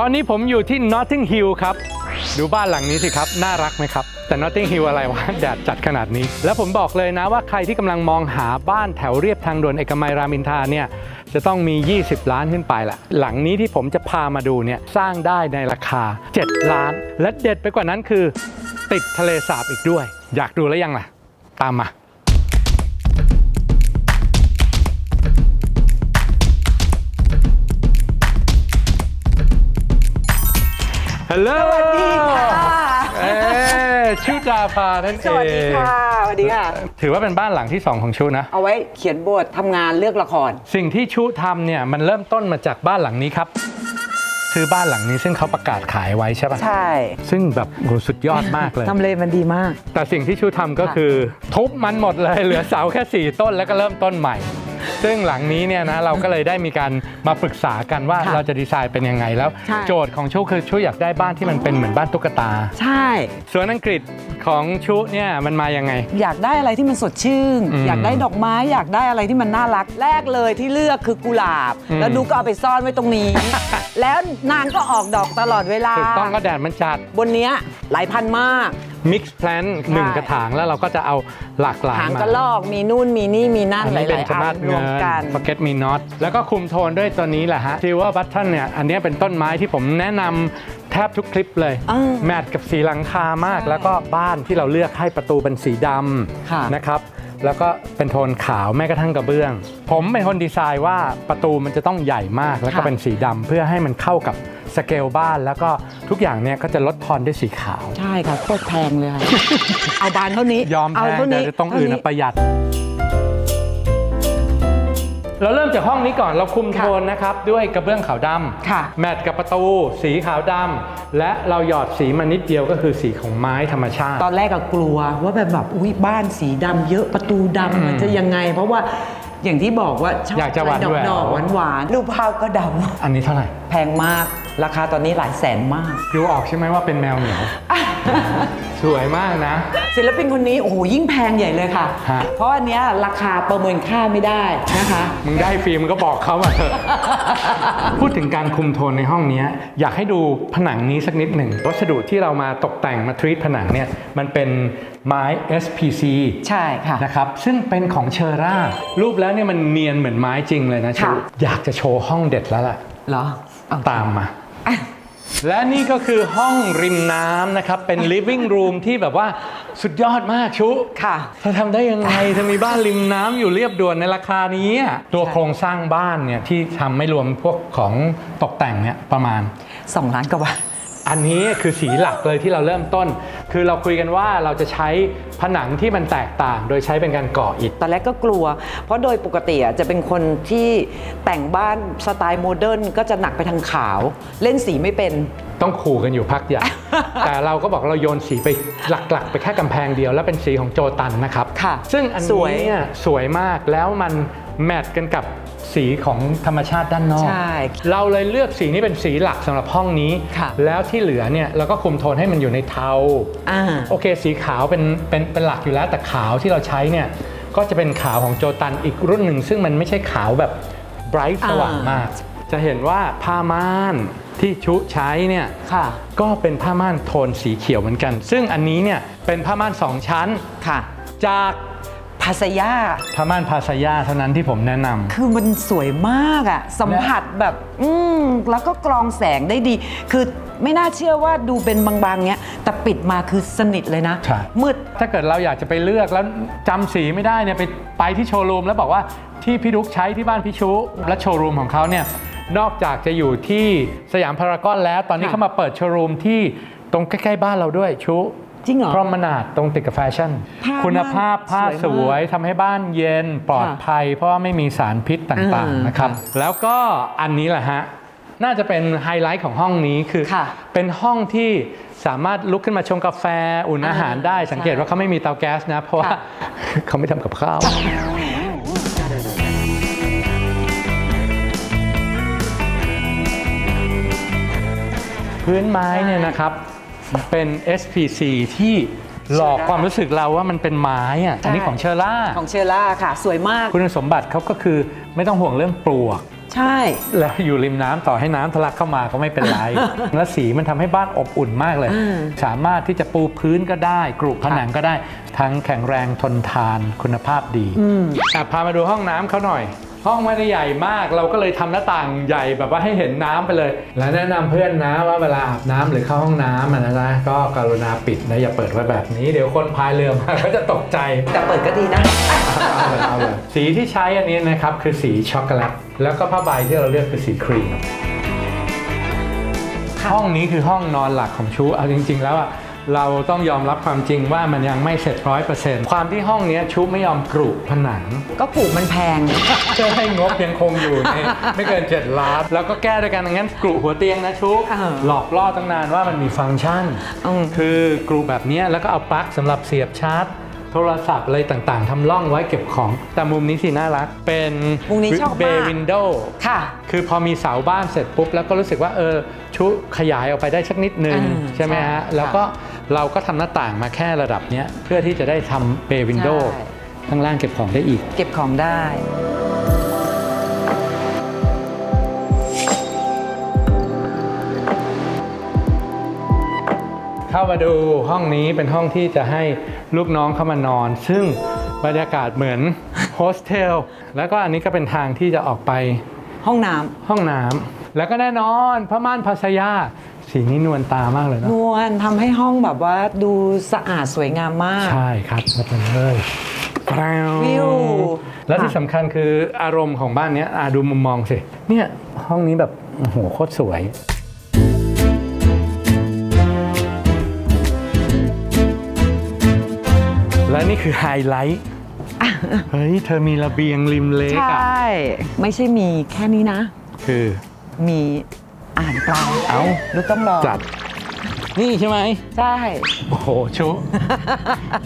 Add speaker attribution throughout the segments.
Speaker 1: ตอนนี้ผมอยู่ที่ Notting Hill ครับ ดูบ้านหลังนี้สิครับ น่ารักไหมครับ แต่ Notting Hill อะไรวะ แดดจัดขนาดนี้ แล้วผมบอกเลยนะว่าใครที่กำลังมองหาบ้านแถวเรียบทางด่วนเอกมัยรามอินทราเนี่ยจะต้องมี 20 ล้านขึ้นไปแหละหลังนี้ที่ผมจะพามาดูเนี่ยสร้างได้ในราคา 7 ล้าน และเด็ดไปกว่านั้นคือ ติดทะเลสาบอีกด้วย อยากดูแล้วยังล่ะ ตามมา ฮัลโหล
Speaker 2: สวัสดีค่ะ
Speaker 1: เอ้ชื่อดาพานั่นเอง
Speaker 2: สวัสดีค่ะสวัสดีค่ะ
Speaker 1: ถือว่าเป็นบ้านหลังที่ 2 ของชูนะ
Speaker 2: เอาไว้เขียนบททำงานเลือกละคร
Speaker 1: สิ่งที่ชูทำเนี่ยมันเริ่มต้นมาจากบ้านหลังนี้ครับซื้อบ้านหลังนี้ซึ่งเขาประกาศขายไว้ใช่ปะ
Speaker 2: ใช่
Speaker 1: ซึ่งแบบโหสุดยอดมากเลย
Speaker 2: ทำเลมันดีมาก
Speaker 1: แต่สิ่งที่ชูทำก็คือ ทุบมันหมดเลยเหลือเสาแค่ 4 ต้นแล้วก็เริ่มต้นใหม่ ซึ่งหลังนี้เนี่ยนะเราก็เลยได้มีการมาปรึกษากันว่า
Speaker 2: ค่ะ
Speaker 1: เราจะดีไซน์เป็นยังไงแล้ว
Speaker 2: ใช่
Speaker 1: โจทย์ของชูคือชูอยากได้บ้านที่มันเป็นเหมือนบ้านตุ๊กตา
Speaker 2: ใช่
Speaker 1: ส่วนอังกฤษของชูเนี่ยมันมายังไง
Speaker 2: อยากได้อะไรที่มันสดชื่น
Speaker 1: อืม
Speaker 2: อยากได้ดอกไม้ อยากได้อะไรที่มันน่ารัก แรกเลยที่เลือกคือกุหลาบ
Speaker 1: อืม
Speaker 2: แล้วดูก็เอาไปซ่อนไว้ตรงนี้ แล้วนางก็ออกดอกตลอดเวลา
Speaker 1: ถูกต้องก็แดดมันจัด
Speaker 2: บนเนี้ยหลายพันมาก
Speaker 1: mix plant หนึ่งกระถางแล้วเราก็จะเอาหลากหลาย
Speaker 2: หาง
Speaker 1: มาก
Speaker 2: ระลอกมีนู่นมีนี่มีนั่น
Speaker 1: อัน
Speaker 2: ห
Speaker 1: นี้เป็น
Speaker 2: ลาย
Speaker 1: ช
Speaker 2: ๆอั
Speaker 1: นาด
Speaker 2: นร
Speaker 1: เงิ
Speaker 2: วม
Speaker 1: น
Speaker 2: กัน
Speaker 1: forget me not แล้วก็คุมโทนด้วยตัวนี้แหละฮะ silver button เนี่ยอันนี้เป็นต้นไม้ที่ผมแนะนำแทบทุกคลิปเลย
Speaker 2: อ่า
Speaker 1: แมทกับสีหลังคามาก
Speaker 2: ใช่
Speaker 1: แล้วก็บ้านที่เราเลือกให้ประตูเป็นสีด
Speaker 2: ค่ะำ
Speaker 1: นะครับแล้วก็เป็นโทนขาวแม้กระทั่งกระเบื้อง ผมเป็นคนดีไซน์ว่าประตูมันจะต้องใหญ่มากแล้วก็
Speaker 2: ค่ะ
Speaker 1: เป็นสีดำเพื่อให้มันเข้ากับ สเกลบ้านแล้วก็ทุกอย่างเนี่ยก็จะลดทอนด้วยสีขาว
Speaker 2: ใช่ค่ะโคตรแพงเลยค่ะ เอาบานเท่านี้
Speaker 1: ยอมแพ
Speaker 2: เางเท่า
Speaker 1: แต่
Speaker 2: นี้
Speaker 1: ตรงอื่นน่ะ
Speaker 2: เท่า
Speaker 1: ประหยัด เราเริ่มจากห้องนี้ก่อนเราคุมโทนนะครับ ด้วยกระเบื้องขาวด
Speaker 2: ค่ะำ
Speaker 1: แมทกับประตู สีขาวดำและเราหยอดสีมานิดเดียวก็คือสีของไม้ธรรมชาติ
Speaker 2: ตอนแรกก็กลัวว่าแบบแบบอุ้ยบ้านสีดำเยอะประตูดำมันจะยังไง เพราะว่าอย่างที่บอกว่าชบ
Speaker 1: อยากจะหวาน
Speaker 2: ดอก
Speaker 1: แหวว
Speaker 2: ดอกหวานหวานๆรูปภาพก็ด
Speaker 1: อันนี้เท่าไหร่ำ
Speaker 2: แพงมาก ราคาตอนนี้หลายแสนมาก
Speaker 1: ดูออกใช่ไหมว่าเป็นแมวเหมียว สวยมากนะ
Speaker 2: ศิลปินคนนี้ โอ้โห ยิ่งแพงใหญ่เลยค่ะ
Speaker 1: ฮะ
Speaker 2: เพราะอันเนี้ยราคาประเมินค่าไม่ได้นะคะ
Speaker 1: มึงได้ฟรีมึงก็บอกเขามาเถอะ พูดถึงการคุมโทนในห้องเนี้ยอยากให้ดูผนังนี้สักนิดหนึ่ง วัสดุที่เรามาตกแต่งมาทรีตผนังเนี่ยมันเป็นไม้ SPC
Speaker 2: ใช่ค่ะ
Speaker 1: นะครับ ซึ่งเป็นของเชอร่า รูปแล้วเนี่ยมันเนียนเหมือนไม้จริงเลยนะชู
Speaker 2: ค่ะ
Speaker 1: อยากจะโชว์ห้องเด็ดแล้วล่ะ
Speaker 2: เหรอเอา
Speaker 1: ตามมา
Speaker 2: อะ
Speaker 1: และนี่ก็คือห้องริมน้ำนะครับ เป็น living room ที่แบบว่าสุดยอดมากชุ
Speaker 2: ค่ะ
Speaker 1: เธอทำได้ยังไงเธอมีบ้านริมน้ำอยู่เรียบด่วนในราคานี้อะตัวโครงสร้างบ้านเนี่ยที่ทำไม่รวมพวกของตกแต่งเนี่ยประมาณ
Speaker 2: สองล้านกว่าบาท
Speaker 1: อันนี้คือสีหลักเลยที่เราเริ่มต้น คือเราคุยกันว่าเราจะใช้ผนังที่มันแตกต่าง โดยใช้เป็นการก่ออิฐ
Speaker 2: ตอนแรกก็กลัว เพราะโดยปกติอะจะเป็นคนที่แต่งบ้านสไตล์โมเดิร์นก็จะหนักไปทางขาว เล่นสีไม่เป็น
Speaker 1: ต้องขู่กันอยู่พักใหญ่ แต่เราก็บอกเราโยนสีไปหลักๆ ไปแค่กำแพงเดียว แล้วเป็นสีของโจตันนะครับ
Speaker 2: ค่ะ
Speaker 1: ซึ่งอัน
Speaker 2: ส
Speaker 1: นี้
Speaker 2: วย
Speaker 1: เนี่ยสวยมากแล้วมันแมทกันกับ สีของธรรมชาติด้านนอก
Speaker 2: ใช่
Speaker 1: เราเลยเลือกสีนี้เป็นสีหลักสำหรับห้องนี้
Speaker 2: ค่ะ
Speaker 1: แล้วที่เหลือเนี่ยเราก็คุมโทนให้มันอยู่ในเทา
Speaker 2: อ่า
Speaker 1: โอเค สีขาวเป็นเป็นเป็นหลักอยู่แล้วแต่ขาวที่เราใช้เนี่ยก็จะเป็นขาวของโจตันอีกรุ่นหนึ่ง ซึ่งมันไม่ใช่ขาวแบบไบรท์สว่างมาก จะเห็นว่าผ้าม่านที่ชุใช้เนี่ย
Speaker 2: ค่ะ
Speaker 1: ก็เป็นผ้าม่านโทนสีเขียวเหมือนกัน ซึ่งอันนี้เนี่ยเป็นผ้าม่านสองชั้น
Speaker 2: ค่ะ
Speaker 1: จาก
Speaker 2: พาสยา
Speaker 1: ผ้าม่านพาสยาเท่านั้นที่ผมแนะนำ
Speaker 2: คือมันสวยมากอะสัมผัสแบบ อืมแล้วก็กรองแสงได้ดี คือไม่น่าเชื่อว่าดูเป็นบางๆเนี้ย แต่ปิดมาคือสนิทเลยนะ
Speaker 1: ใช่
Speaker 2: มืด
Speaker 1: ถ้าเกิดเราอยากจะไปเลือกแล้วจำสีไม่ได้เนี่ยไปไปที่โชว์รูมแล้วบอกว่าที่พี่ดุ๊กใช้ที่บ้านพี่ชุ และโชว์รูมของเขาเนี่ยนอกจากจะอยู่ที่สยามพารากอนแล้ว ตอนนี้
Speaker 2: ค่ะ
Speaker 1: เขามาเปิดโชว์รูมที่ตรงใกล้ ๆ บ้านเราด้วยชุ
Speaker 2: จริงเหรอ
Speaker 1: พรอมนาดตรงติดกับแฟชั่น
Speaker 2: ผ้า
Speaker 1: คุณภาพผ้า
Speaker 2: ส
Speaker 1: ส
Speaker 2: วยมาก
Speaker 1: วยทำให้บ้านเย็นปลอดภัย เพราะว่าไม่มีสารพิษต่าง
Speaker 2: อ่า
Speaker 1: ๆนะครับ
Speaker 2: ค่ะ
Speaker 1: แล้วก็อันนี้แหละฮะ น่าจะเป็นไฮไลท์ของห้องนี้คือ
Speaker 2: ค่ะ
Speaker 1: เป็นห้องที่สามารถลุกขึ้นมาชงกาแฟอุ่นอาหารได้
Speaker 2: อ่า
Speaker 1: สังเกตว่าเขาไม่มีเตาแก๊สนะ เพราะว่า
Speaker 2: ค่ะ
Speaker 1: เขาไม่ทำกับข้าว พื้นไม้เนี่ยนะครับ เป็น SPC ที่หลอกความรู้สึกเราว่ามันเป็นไม้อะอันนี้ของเชอร่า
Speaker 2: ของเชอร่าค่ะ สวยมาก
Speaker 1: คุณสมบัติเขาก็คือไม่ต้องห่วงเรื่องปลวก
Speaker 2: ใช่
Speaker 1: แล้วอยู่ริมน้ำต่อให้น้ำทะลักเข้ามาก็ไม่เป็นไร แล้วสีมันทำให้บ้านอบอุ่นมากเลย
Speaker 2: อืม
Speaker 1: สามารถที่จะปูพื้นก็ได้ กรุผนังก็ได้ ทั้งแข็งแรงทนทานคุณภาพดีอะพามาดูห้องน้ำเขาหน่อย ห้องไม่ได้ใหญ่มาก เราก็เลยทำหน้าต่างใหญ่แบบว่าให้เห็นน้ำไปเลย และแนะนำเพื่อนนะว่าเวลาอาบน้ำหรือเข้าห้องน้ำอะนะนะก็กรุณาปิดนะอย่าเปิดไว้แบบนี้เดี๋ยวคนพายเรือมาก็จะตกใจ
Speaker 2: แต่เปิดก็ดีนะ
Speaker 1: เอาเลยเอาเลยสีที่ใช้อันนี้นะครับคือสีช็อกโกแลตแล้วก็ผ้าใบที่เราเลือกคือสีครีม
Speaker 2: ค่ะ
Speaker 1: ห้องนี้คือห้องนอนหลักของชูเอาจริง ๆ แล้วอะ เราต้องยอมรับความจริงว่ามันยังไม่เสร็จร้อยเปอร์เซ็นต์ความที่ห้องเนี้ยชูไม่ยอมกรุผนัง
Speaker 2: ก็ปลูกมันแพง
Speaker 1: เพื่อให้งบยังคงอยู่ในไม่เกิน 7 ล้าน แล้วก็แก้ด้วยกันงั้นกรุหัวเตียงนะชุ
Speaker 2: อ่า
Speaker 1: หลอกล่อตั้งนานว่ามันมีฟังก์ชัน
Speaker 2: อืม
Speaker 1: คือกรุแบบเนี้ยแล้วก็เอาปลั๊กสำหรับเสียบชาร์จ โทรศัพท์อะไรต่างๆทำร่องไว้เก็บของ แต่มุมนี้สิน่ารัก เป็น
Speaker 2: มุมนี้ชอบ
Speaker 1: เบ
Speaker 2: มาก
Speaker 1: วินโด
Speaker 2: ค่ะ
Speaker 1: คือพอมีเสาบ้านเสร็จปุ๊บ แล้วก็รู้สึกว่าเออชุขยายออกไปได้สักนิดนึง
Speaker 2: อ่า
Speaker 1: ใช่ไหม
Speaker 2: ใช่
Speaker 1: ฮะ
Speaker 2: ค่ะ
Speaker 1: แล้วก็ เราก็ทำหน้าต่างมาแค่ระดับเนี้ยเพื่อที่จะได้ทำเบวินโด
Speaker 2: ใช่
Speaker 1: ข้างล่างเก็บของได้อีก
Speaker 2: เก็บของได้
Speaker 1: เข้ามาดูห้องนี้เป็นห้องที่จะให้ลูกน้องเข้ามานอน ซึ่งบรรยากาศเหมือนโฮสเทลแล้วก็อันนี้ก็เป็นทางที่จะออกไป
Speaker 2: ห้องน้ำ
Speaker 1: ห้องน้ำแล้วก็แน่นอนพม่านพัสยา สีนี้นวลตามากเลย
Speaker 2: น
Speaker 1: เนาะ
Speaker 2: วลทำให้ห้องแบบว่าดูสะอาดสวยงามมาก
Speaker 1: ใช่ครับมาเป็นเลยแปร
Speaker 2: วิว
Speaker 1: แล้วที่
Speaker 2: ค่ะ
Speaker 1: สำคัญคืออารมณ์ของบ้านเนี้ยอะดูมุมมองสิ เนี่ยห้องนี้แบบโอ้โหโคตรสวย และนี่คือไฮไลท์เฮ้ย เธอมีระเบียงริมเลก
Speaker 2: ใช
Speaker 1: อะ่
Speaker 2: ไม่ใช่มีแค่นี้นะ
Speaker 1: คือ
Speaker 2: มี อ่านปลา
Speaker 1: เอ้า
Speaker 2: ลูกต้องรอง
Speaker 1: จัด นี่ใช่ไหม
Speaker 2: ใช่
Speaker 1: โอ้โห ชุ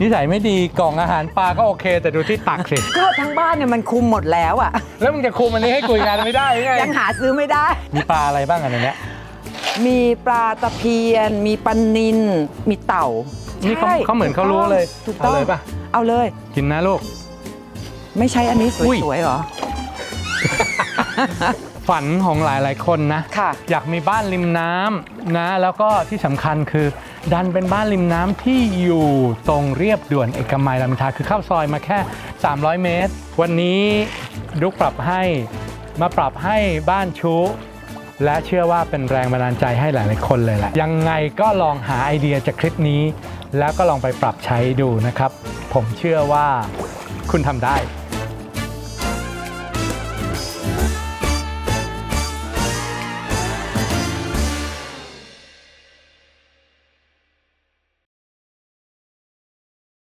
Speaker 1: นิสัยไม่ดีกล่องอาหารปลาก็โอเค แต่ดูที่ตักสิ
Speaker 2: ก็ทั้งบ้านเนี่ยมันคุมหมดแล้วอะ
Speaker 1: แล้วมึงจะคุมอันนี้ให้กุยงานไม่ได้ไง
Speaker 2: ยังหาซื้อไม่ได้
Speaker 1: มีปลาอะไรบ้างอันเนี้ย
Speaker 2: มีปลาตะเพียน มีปลานินมีเต่า
Speaker 1: นี่เขา
Speaker 2: ใช่
Speaker 1: เขาเหมือนเขารู้เลย
Speaker 2: ถูกต้อง
Speaker 1: เอาเลยปะ
Speaker 2: เอาเลย
Speaker 1: กินนะลูก
Speaker 2: ไม่ใช่อันนี้ส
Speaker 1: อุ้ย
Speaker 2: วยๆเหรอ
Speaker 1: ฝันของหลายๆ คนนะ
Speaker 2: ค่ะ
Speaker 1: อยากมีบ้านริมน้ำนะ แล้วก็ที่สำคัญคือ ดันเป็นบ้านริมน้ำที่อยู่ตรงเรียบด่วนเอกมัยรามอินทราคือเข้าซอยมาแค่ 300 เมตร วันนี้ดุกปรับให้มาปรับให้บ้านชูและเชื่อว่าเป็นแรงบันดาลใจให้หลาย ๆ คนเลยแหละ ยังไงก็ลองหาไอเดียจากคลิปนี้ แล้วก็ลองไปปรับใช้ดูนะครับ ผมเชื่อว่าคุณทำได้